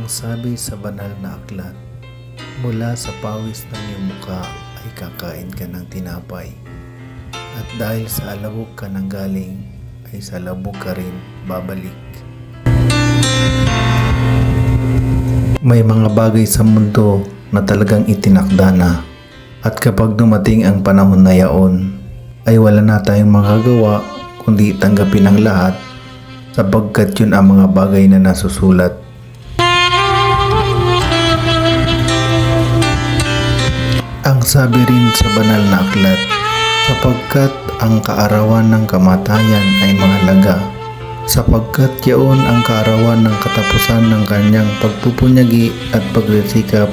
Ang sabi sa banal na aklat, mula sa pawis ng iyong muka ay kakain ka ng tinapay. At dahil sa alabok ka nang galing, ay sa labog ka rin babalik. May mga bagay sa mundo na talagang itinakda na at kapag dumating ang panahon na yaon, ay wala na tayong magagawa kundi tanggapin ang lahat sapagkat yun ang mga bagay na nasusulat. Sabi rin sa banal na aklat, sapagkat ang kaarawan ng kamatayan ay mahalaga, sapagkat yaon ang kaarawan ng katapusan ng kanyang pagpupunyagi at pagresikap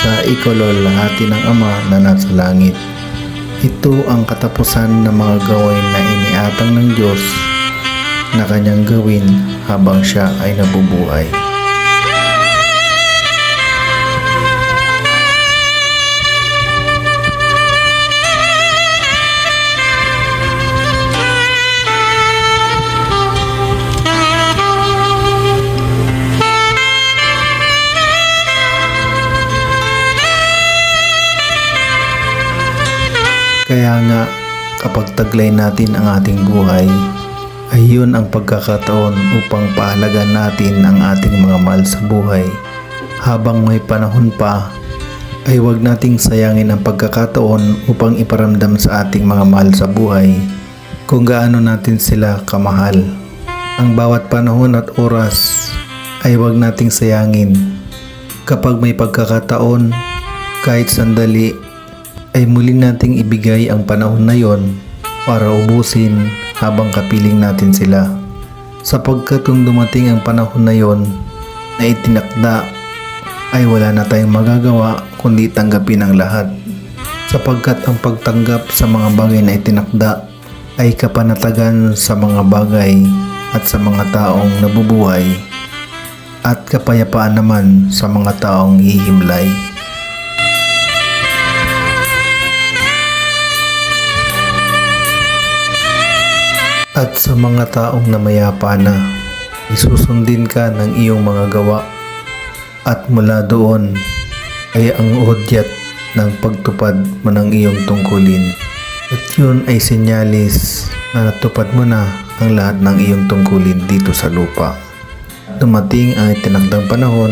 sa ikololahati ng Ama na nasa langit. Ito ang katapusan ng mga gawain na iniatang ng Diyos na kanyang gawin habang siya ay nabubuhay. Kaya nga, kapag taglay natin ang ating buhay, ay yun ang pagkakataon upang paalagan natin ang ating mga mahal sa buhay. Habang may panahon pa, ay huwag nating sayangin ang pagkakataon upang iparamdam sa ating mga mahal sa buhay kung gaano natin sila kamahal. Ang bawat panahon at oras ay huwag nating sayangin. Kapag may pagkakataon, kahit sandali, ay muli nating ibigay ang panahon na yon para ubusin habang kapiling natin sila. Sapagkat kung dumating ang panahon na yon na itinakda ay wala na tayong magagawa kundi tanggapin ang lahat. Sapagkat ang pagtanggap sa mga bagay na itinakda ay kapanatagan sa mga bagay at sa mga taong nabubuhay at kapayapaan naman sa mga taong hihimlay. At sa mga taong namayapa na, isusundin ka ng iyong mga gawa at mula doon ay ang udyat ng pagtupad mo ng iyong tungkulin. At yun ay senyalis na natupad mo na ang lahat ng iyong tungkulin dito sa lupa. Dumating ang itinakdang panahon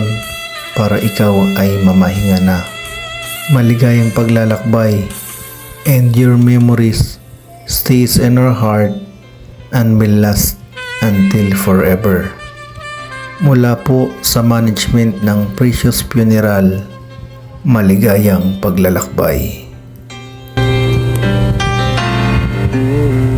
para ikaw ay mamahinga na. Maligayang paglalakbay and your memories stays in our heart and will last until forever. Mula po sa management ng Precious Funeral, maligayang paglalakbay. Mm-hmm.